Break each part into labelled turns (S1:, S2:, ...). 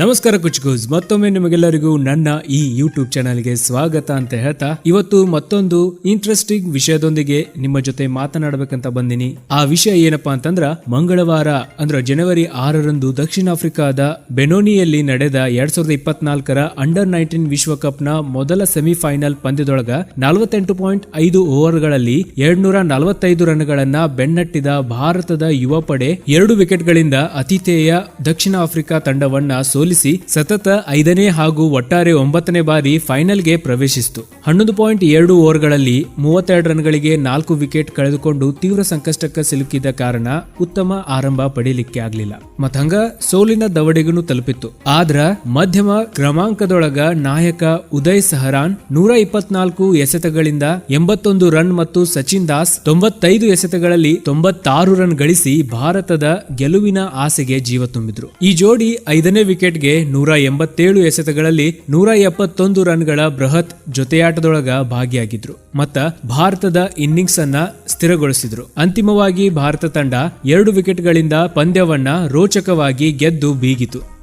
S1: ನಮಸ್ಕಾರ ಕುಚ್ಕೂಸ್, ಮತ್ತೊಮ್ಮೆ ನಿಮಗೆಲ್ಲರಿಗೂ ನನ್ನ ಈ ಯೂಟ್ಯೂಬ್ ಚಾನಲ್ಗೆ ಸ್ವಾಗತ ಅಂತ ಹೇಳ್ತಾ, ಇವತ್ತು ಮತ್ತೊಂದು ಇಂಟ್ರೆಸ್ಟಿಂಗ್ ವಿಷಯದೊಂದಿಗೆ ನಿಮ್ಮ ಜೊತೆ ಮಾತನಾಡಬೇಕಂತ ಬಂದಿನಿ. ಆ ವಿಷಯ ಏನಪ್ಪಾ ಅಂತಂದ್ರ, ಮಂಗಳವಾರ, ಅಂದ್ರ ಜನವರಿ ಆರರಂದು ದಕ್ಷಿಣ ಆಫ್ರಿಕಾದ ಬೆನೋನಿಯಲ್ಲಿ ನಡೆದ ಎರಡ್ ಸಾವಿರದ ಇಪ್ಪತ್ನಾಲ್ಕರ ಅಂಡರ್ ನೈನ್ಟೀನ್ ವಿಶ್ವಕಪ್ನ ಮೊದಲ ಸೆಮಿಫೈನಲ್ ಪಂದ್ಯದೊಳಗ ನಲವತ್ತೆಂಟು ಪಾಯಿಂಟ್ ಐದು ಓವರ್ಗಳಲ್ಲಿ ಎರಡ್ನೂರ ನಲವತ್ತೈದು ರನ್ಗಳನ್ನ ಬೆನ್ನಟ್ಟಿದ ಭಾರತದ ಯುವ ಪಡೆ ಎರಡು ವಿಕೆಟ್ಗಳಿಂದ ಅತಿಥೇಯ ದಕ್ಷಿಣ ಆಫ್ರಿಕಾ ತಂಡವನ್ನ ಸೋಲಿಸಿ ಸತತ ಐದನೇ ಹಾಗೂ ಒಟ್ಟಾರೆ ಒಂಬತ್ತನೇ ಬಾರಿ ಫೈನಲ್ಗೆ ಪ್ರವೇಶಿಸಿತು. ಹನ್ನೊಂದು ಪಾಯಿಂಟ್ ಎರಡು ಓವರ್ಗಳಲ್ಲಿ ಮೂವತ್ತೆರಡು ರನ್ಗಳಿಗೆ ನಾಲ್ಕು ವಿಕೆಟ್ ಕಳೆದುಕೊಂಡು ತೀವ್ರ ಸಂಕಷ್ಟಕ್ಕೆ ಸಿಲುಕಿದ ಕಾರಣ ಉತ್ತಮ ಆರಂಭ ಪಡೆಯಲಿಕ್ಕೆ ಆಗಲಿಲ್ಲ. ಮತ್ತಂಗ ಸೋಲಿನ ದವಡೆಗೂ ತಲುಪಿತ್ತು. ಆದ್ರ ಮಧ್ಯಮ ಕ್ರಮಾಂಕದೊಳಗ ನಾಯಕ ಉದಯ್ ಸಹರಾನ್ ನೂರ ಇಪ್ಪತ್ನಾಲ್ಕು ಎಸೆತಗಳಿಂದ ಎಂಬತ್ತೊಂದು ರನ್ ಮತ್ತು ಸಚಿನ್ ದಾಸ್ ತೊಂಬತ್ತೈದು ಎಸೆತಗಳಲ್ಲಿ ತೊಂಬತ್ತಾರು ರನ್ ಗಳಿಸಿ ಭಾರತದ ಗೆಲುವಿನ ಆಸೆಗೆ ಜೀವ ತುಂಬಿದ್ರು. ಈ ಜೋಡಿ ಐದನೇ ವಿಕೆಟ್ಗೆ ನೂರ ಎಂಬತ್ತೇಳು ಎಸೆತಗಳಲ್ಲಿ ನೂರ ಎಪ್ಪತ್ತೊಂದು ರನ್ಗಳ ಬೃಹತ್ ಜೊತೆಯಾಟದೊಳಗ ಭಾಗಿಯಾಗಿದ್ರು. ಮತ್ತ ಭಾರತದ ಇನ್ನಿಂಗ್ಸ್ ಅನ್ನ ಸ್ಥಿರಗೊಳಿಸಿದ್ರು. ಅಂತಿಮವಾಗಿ ಭಾರತ ತಂಡ ಎರಡು ವಿಕೆಟ್ಗಳಿಂದ ಪಂದ್ಯವನ್ನ ರೋಚಕವಾಗಿ ಗೆದ್ದು ಬೀಗಿತು.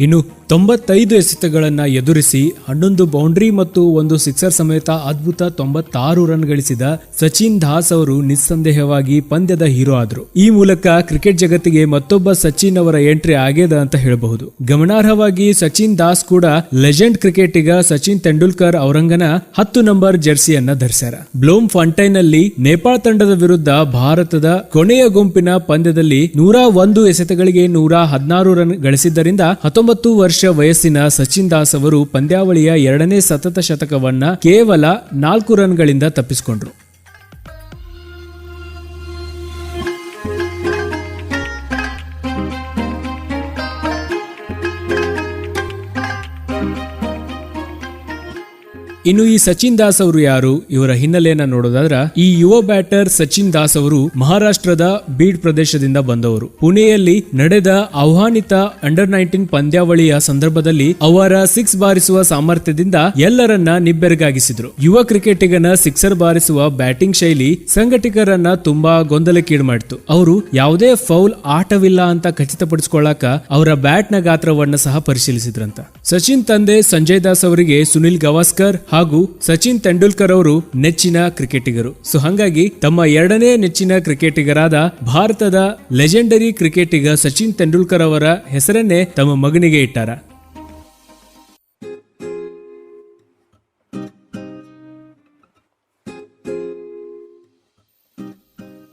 S1: ಇನ್ನು ತೊಂಬತ್ತೈದು ಎಸೆತಗಳನ್ನು ಎದುರಿಸಿ, ಹನ್ನೊಂದು ಬೌಂಡ್ರಿ ಮತ್ತು ಒಂದು ಸಿಕ್ಸರ್ ಸಮೇತ ಅದ್ಭುತ ತೊಂಬತ್ತಾರು ರನ್ ಗಳಿಸಿದ ಸಚಿನ್ ದಾಸ್ ಅವರು ನಿಸ್ಸಂದೇಹವಾಗಿ ಪಂದ್ಯದ ಹೀರೋ ಆದ್ರು. ಈ ಮೂಲಕ ಕ್ರಿಕೆಟ್ ಜಗತ್ತಿಗೆ ಮತ್ತೊಬ್ಬ ಸಚಿನ್ ಅವರ ಎಂಟ್ರಿ ಆಗ್ಯದ ಅಂತ ಹೇಳಬಹುದು. ಗಮನಾರ್ಹವಾಗಿ ಸಚಿನ್ ದಾಸ್ ಕೂಡ ಲೆಜೆಂಡ್ ಕ್ರಿಕೆಟಿಗ ಸಚಿನ್ ತೆಂಡೂಲ್ಕರ್ ಔರಂಗನ ಹತ್ತು ನಂಬರ್ ಜೆರ್ಸಿಯನ್ನ ಧರಿಸ್ಯಾರ. ಬ್ಲೋಮ್ ಫಂಟೈನ್ ಅಲ್ಲಿ ನೇಪಾಳ ತಂಡದ ವಿರುದ್ಧ ಭಾರತದ ಕೊನೆಯ ಗುಂಪಿನ ಪಂದ್ಯದಲ್ಲಿ ನೂರ ಒಂದು ಎಸೆತಗಳಿಗೆ ನೂರ ಹದಿನಾರು ರನ್ ಗಳಿಸಿದ್ದರಿಂದ ಹತ್ತೊಂಬತ್ತು ವರ್ಷ ವಯಸ್ಸಿನ ಸಚಿನ್ ದಾಸ್ ಅವರು ಪಂದ್ಯಾವಳಿಯ ಎರಡನೇ ಸತತ ಶತಕವನ್ನ ಕೇವಲ ನಾಲ್ಕು ರನ್ಗಳಿಂದ ತಪ್ಪಿಸಿಕೊಂಡ್ರು. ಇನ್ನು ಈ ಸಚಿನ್ ದಾಸ್ ಅವರು ಯಾರು? ಇವರ ಹಿನ್ನೆಲೆಯನ್ನ ನೋಡೋದಾದ್ರ, ಈ ಯುವ ಬ್ಯಾಟರ್ ಸಚಿನ್ ದಾಸ್ ಅವರು ಮಹಾರಾಷ್ಟ್ರದ ಬೀಡ್ ಪ್ರದೇಶದಿಂದ ಬಂದವರು. ಪುಣೆಯಲ್ಲಿ ನಡೆದ ಆಹ್ವಾನಿತ ಅಂಡರ್ ನೈನ್ಟೀನ್ ಪಂದ್ಯಾವಳಿಯ ಸಂದರ್ಭದಲ್ಲಿ ಅವರ ಸಿಕ್ಸ್ ಬಾರಿಸುವ ಸಾಮರ್ಥ್ಯದಿಂದ ಎಲ್ಲರನ್ನ ನಿಬ್ಬೆರಗಾಗಿಸಿದ್ರು. ಯುವ ಕ್ರಿಕೆಟಿಗನ ಸಿಕ್ಸರ್ ಬಾರಿಸುವ ಬ್ಯಾಟಿಂಗ್ ಶೈಲಿ ಸಂಘಟಕರನ್ನ ತುಂಬಾ ಗೊಂದಲಕ್ಕೀಡು ಮಾಡಿತು. ಅವರು ಯಾವುದೇ ಫೌಲ್ ಆಟವಿಲ್ಲ ಅಂತ ಖಚಿತಪಡಿಸಿಕೊಳ್ಳಾಕ ಅವರ ಬ್ಯಾಟ್ನ ಗಾತ್ರವನ್ನ ಸಹ ಪರಿಶೀಲಿಸಿದ್ರಂತ. ಸಚಿನ್ ತಂದೆ ಸಂಜಯ್ ದಾಸ್ ಅವರಿಗೆ ಸುನಿಲ್ ಗವಾಸ್ಕರ್ ಹಾಗೂ ಸಚಿನ್ ತೆಂಡೂಲ್ಕರ್ ಅವರು ನೆಚ್ಚಿನ ಕ್ರಿಕೆಟಿಗರು. ಸೊ ಹಂಗಾಗಿ ತಮ್ಮ ಎರಡನೇ ನೆಚ್ಚಿನ ಕ್ರಿಕೆಟಿಗರಾದ ಭಾರತದ ಲೆಜೆಂಡರಿ ಕ್ರಿಕೆಟಿಗ ಸಚಿನ್ ತೆಂಡೂಲ್ಕರ್ ಅವರ ಹೆಸರನ್ನೇ ತಮ್ಮ ಮಗನಿಗೆ ಇಟ್ಟಾರ.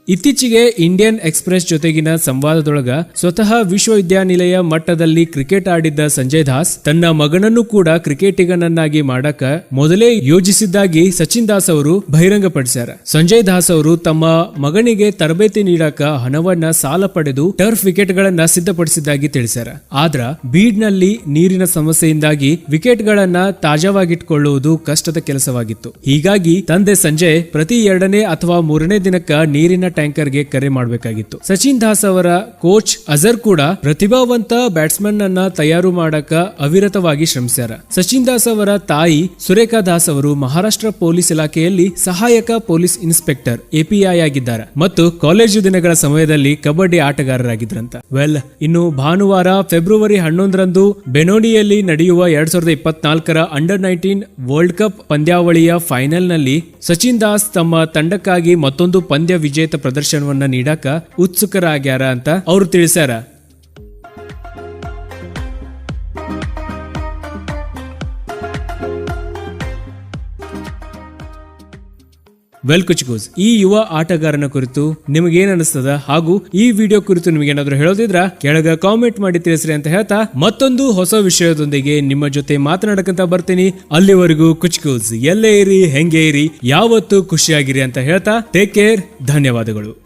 S1: ಇತ್ತೀಚೆಗೆ ಇಂಡಿಯನ್ ಎಕ್ಸ್ಪ್ರೆಸ್ ಜೊತೆಗಿನ ಸಂವಾದದೊಳಗ ಸ್ವತಃ ವಿಶ್ವವಿದ್ಯಾನಿಲಯ ಮಟ್ಟದಲ್ಲಿ ಕ್ರಿಕೆಟ್ ಆಡಿದ್ದ ಸಂಜಯ್ ದಾಸ್ ತನ್ನ ಮಗನನ್ನು ಕೂಡ ಕ್ರಿಕೆಟಿಗನನ್ನಾಗಿ ಮಾಡಕ ಮೊದಲೇ ಯೋಜಿಸಿದ್ದಾಗಿ ಸಚಿನ್ ದಾಸ್ ಅವರು ಬಹಿರಂಗಪಡಿಸ್ಯಾರ. ಸಂಜಯ್ ದಾಸ್ ಅವರು ತಮ್ಮ ಮಗನಿಗೆ ತರಬೇತಿ ನೀಡಕ ಹಣವನ್ನ ಸಾಲ ಪಡೆದು ಟರ್ಫ್ ವಿಕೆಟ್ ಗಳನ್ನ ಸಿದ್ಧಪಡಿಸಿದ್ದಾಗಿ ತಿಳಿಸ್ಯಾರ. ಆದ್ರ ಬೀಡ್ನಲ್ಲಿ ನೀರಿನ ಸಮಸ್ಯೆಯಿಂದಾಗಿ ವಿಕೆಟ್ ಗಳನ್ನ ತಾಜಾವಾಗಿಟ್ಕೊಳ್ಳುವುದು ಕಷ್ಟದ ಕೆಲಸವಾಗಿತ್ತು. ಹೀಗಾಗಿ ತಂದೆ ಸಂಜಯ್ ಪ್ರತಿ ಎರಡನೇ ಅಥವಾ ಮೂರನೇ ದಿನಕ್ಕ ನೀರಿನ ಟ್ಯಾಂಕರ್ಗೆ ಕರೆ ಮಾಡಬೇಕಾಗಿತ್ತು. ಸಚಿನ್ ದಾಸ್ ಅವರ ಕೋಚ್ ಅಜರ್ ಕೂಡ ಪ್ರತಿಭಾವಂತ ಬ್ಯಾಟ್ಸ್ಮನ್ ಅನ್ನ ತಯಾರು ಮಾಡಕ ಅವಿರತವಾಗಿ ಶ್ರಮಿಸ್ಯಾರ. ಸಚಿನ್ ದಾಸ್ ಅವರ ತಾಯಿ ಸುರೇಖಾ ದಾಸ್ ಅವರು ಮಹಾರಾಷ್ಟ್ರ ಪೊಲೀಸ್ ಇಲಾಖೆಯಲ್ಲಿ ಸಹಾಯಕ ಪೊಲೀಸ್ ಇನ್ಸ್ಪೆಕ್ಟರ್ ಎಪಿಐ ಆಗಿದ್ದಾರೆ ಮತ್ತು ಕಾಲೇಜು ದಿನಗಳ ಸಮಯದಲ್ಲಿ ಕಬಡ್ಡಿ ಆಟಗಾರರಾಗಿದ್ರಂತ. ವೆಲ್, ಇನ್ನು ಭಾನುವಾರ ಫೆಬ್ರವರಿ ಹನ್ನೊಂದರಂದು ಬೆನೋಡಿಯಲ್ಲಿ ನಡೆಯುವ ಎರಡ್ ಸಾವಿರದ ಇಪ್ಪತ್ನಾಲ್ಕರ ಅಂಡರ್ ನೈನ್ಟೀನ್ ವರ್ಲ್ಡ್ ಕಪ್ ಪಂದ್ಯಾವಳಿಯ ಫೈನಲ್ನಲ್ಲಿ ಸಚಿನ್ ದಾಸ್ ತಮ್ಮ ತಂಡಕ್ಕಾಗಿ ಮತ್ತೊಂದು ಪಂದ್ಯ ವಿಜೇತ ಪ್ರದರ್ಶನವನ್ನ ನೀಡಾಕ ಉತ್ಸುಕರಾಗ್ಯಾರ ಅಂತ ಅವರು ತಿಳಿಸ್ಯಾರ. ವೆಲ್ ಕುಚ್ಕೂಸ್ ಈ ಯುವ ಆಟಗಾರನ ಕುರಿತು ನಿಮಗೇನ್ ಅನಿಸ್ತದ? ಹಾಗೂ ಈ ವಿಡಿಯೋ ಕುರಿತು ನಿಮಗೇನಾದ್ರೂ ಹೇಳೋದಿದ್ರ? ಕೆಳಗ ಕಾಮೆಂಟ್ ಮಾಡಿ ತಿಳಿಸ್ರಿ ಅಂತ ಹೇಳ್ತಾ ಮತ್ತೊಂದು ಹೊಸ ವಿಷಯದೊಂದಿಗೆ ನಿಮ್ಮ ಜೊತೆ ಮಾತನಾಡಕಂತ ಬರ್ತೀನಿ. ಅಲ್ಲಿವರೆಗೂ ಕುಚ್ಕೂಸ್ ಎಲ್ಲೇ ಇರಿ, ಹೆಂಗೆ ಇರಿ, ಯಾವತ್ತು ಖುಷಿಯಾಗಿರಿ ಅಂತ ಹೇಳ್ತಾ ಟೇಕ್ ಕೇರ್ ಧನ್ಯವಾದಗಳು.